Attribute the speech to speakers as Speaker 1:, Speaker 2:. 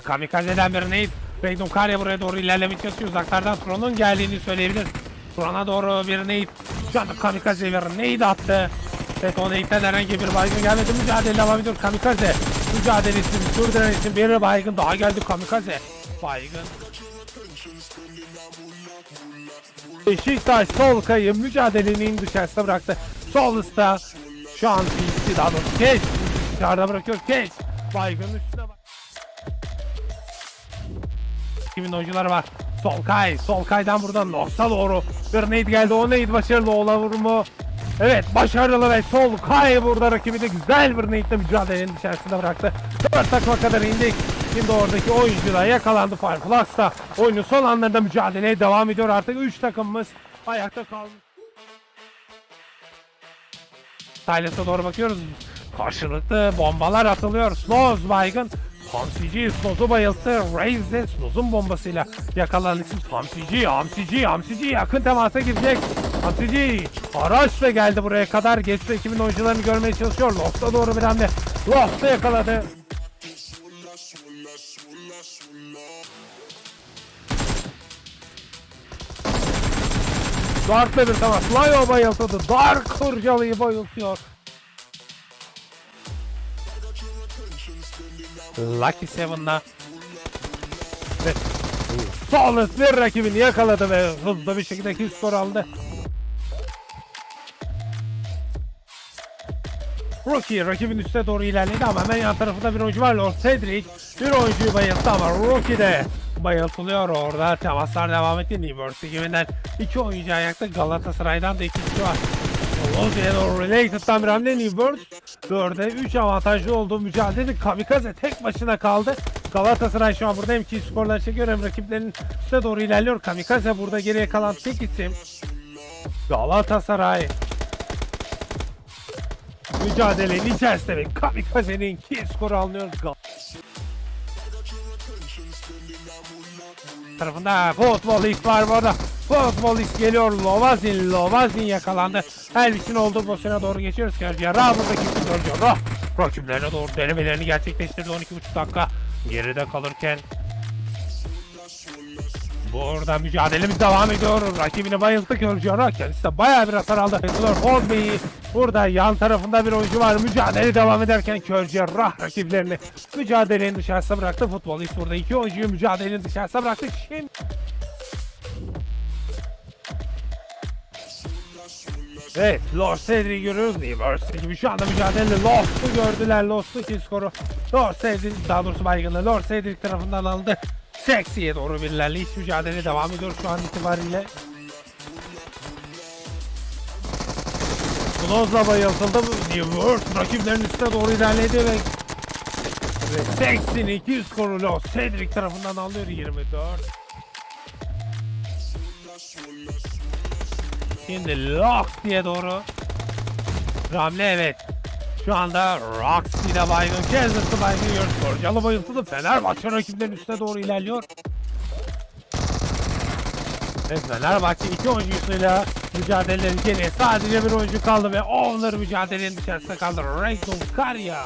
Speaker 1: Kamikaze'den bir nade. Magnum Karya buraya doğru ilerlemeye çalışıyor. Uzaklardan Tron'un geldiğini söyleyebilir. Tron'a doğru bir nade. Şu anda Kamikaze bir nade attı. Evet o nade'den herhangi bir baygın gelmedi. Mücadele devam ediyor. Kamikaze. Mücadelesini sürdüren için bir baygın daha geldi Kamikaze. Baygın. Beşiktaş sol kayı mücadelenin dışarısına bıraktı. Sol ısta şu an PC daha doğrusu Keş dışarıda bırakıyor Keş. Baygın üstüne bak. Kimin oyuncuları var? Solkay. Solkay'dan buradan Nox'a doğru. Bir nade geldi. O nade başarılı olur mu? Evet başarılı ve Solkay burada rakibi de güzel bir nade'le mücadelenin içerisinde bıraktı. 4 takıma kadar indik. Şimdi oradaki oyuncu da yakalandı Fireflux da oyunun son anlarında mücadeleye devam ediyor. Artık 3 takımımız ayakta kaldı. Silas'a doğru bakıyoruz. Karşılıklı bombalar atılıyor. Sloz baygın. Hamsici Sloz'u bayılttı. Raze de Sloz'un bombasıyla yakalanan isim Hamsici. Hamsici, Hamsici yakın temasa girecek. Hamsici araçla geldi buraya kadar. Geçti ekibin oyuncularını görmeye çalışıyor. Loft'a doğru bir hamle. Loft'ta yakaladı. Dark'la bir temas. Lyo bayıltıldı. Dark kurcalıyı bayıltıyor. Lucky Seven'la ve Solid bir rakibini yakaladı ve hızlı bir şekilde kill skor aldı. Rookie rakibin üstüne doğru ilerledi ama hemen yan tarafında bir oyuncu var. Lord Cedric bir oyuncuyu bayılttı ama Rookie de bayıltılıyor orada. Temaslar devam etti. University ekibinden iki oyuncu ayakta. Galatasaray'dan da iki kişi var. Lozi'ye doğru Related'dan bir hamle Newbird. 4'e 3 avantajlı olduğu mücadelede Kamikaze tek başına kaldı. Galatasaray şu an burada hem ki skorları çekiyor hem rakiplerinin üstüne doğru ilerliyor. Kamikaze burada geriye kalan tek isim. Galatasaray mücadelenin içerisinde ve Kamikaze'nin ki skoru alınıyor. Tarafında futbolist var bu arada. Futbolist geliyor Lovazin. Lovazin yakalandı. Elvis'in olduğu pozisyona doğru geçiyoruz. Sergio buradaki Sergio Rah. Rakiplerine doğru denemelerini gerçekleştirdi 12,5 dakika. Geride kalırken Burada mücadelemiz devam ediyor. Rakibini bayılttı Rah. Kendisi de bayağı bir hasar aldı. Taylor Hornby'yi burada yan tarafında bir oyuncu var. Mücadele devam ederken Sergio Rah rakiplerini mücadelenin dışarısına bıraktı. Futbolist burada iki oyuncuyu mücadelenin dışarısına bıraktı. Şimdi Evet, Lost Cedric'i görüyoruz. University gibi şu anda mücadele Lost'u gördüler. Lost'u iki skoru. Lost Cedric, daha doğrusu baygınlığı Lost Cedric tarafından alındı. Sexi'ye doğru bir ilerleyiş mücadele devam ediyor şu an itibariyle. Kloz'la bayıltıldı. Universe rakiplerin üstüne doğru ilerledi ve Sexi'nin 200 skoru Lost Cedric tarafından alıyor 24. Şimdi Lock diye doğru. Ramle evet. Şu anda Roxy ile baygın. Kansas'ı baygın yiyor. Sorcalı bayıltılı. Fenerbahçe rakiplerin üstüne doğru ilerliyor. Evet Fenerbahçe iki oyuncusuyla mücadelenin geriye sadece bir oyuncu kaldı ve onları mücadelenin dışarısında kaldı. Rachel Karya.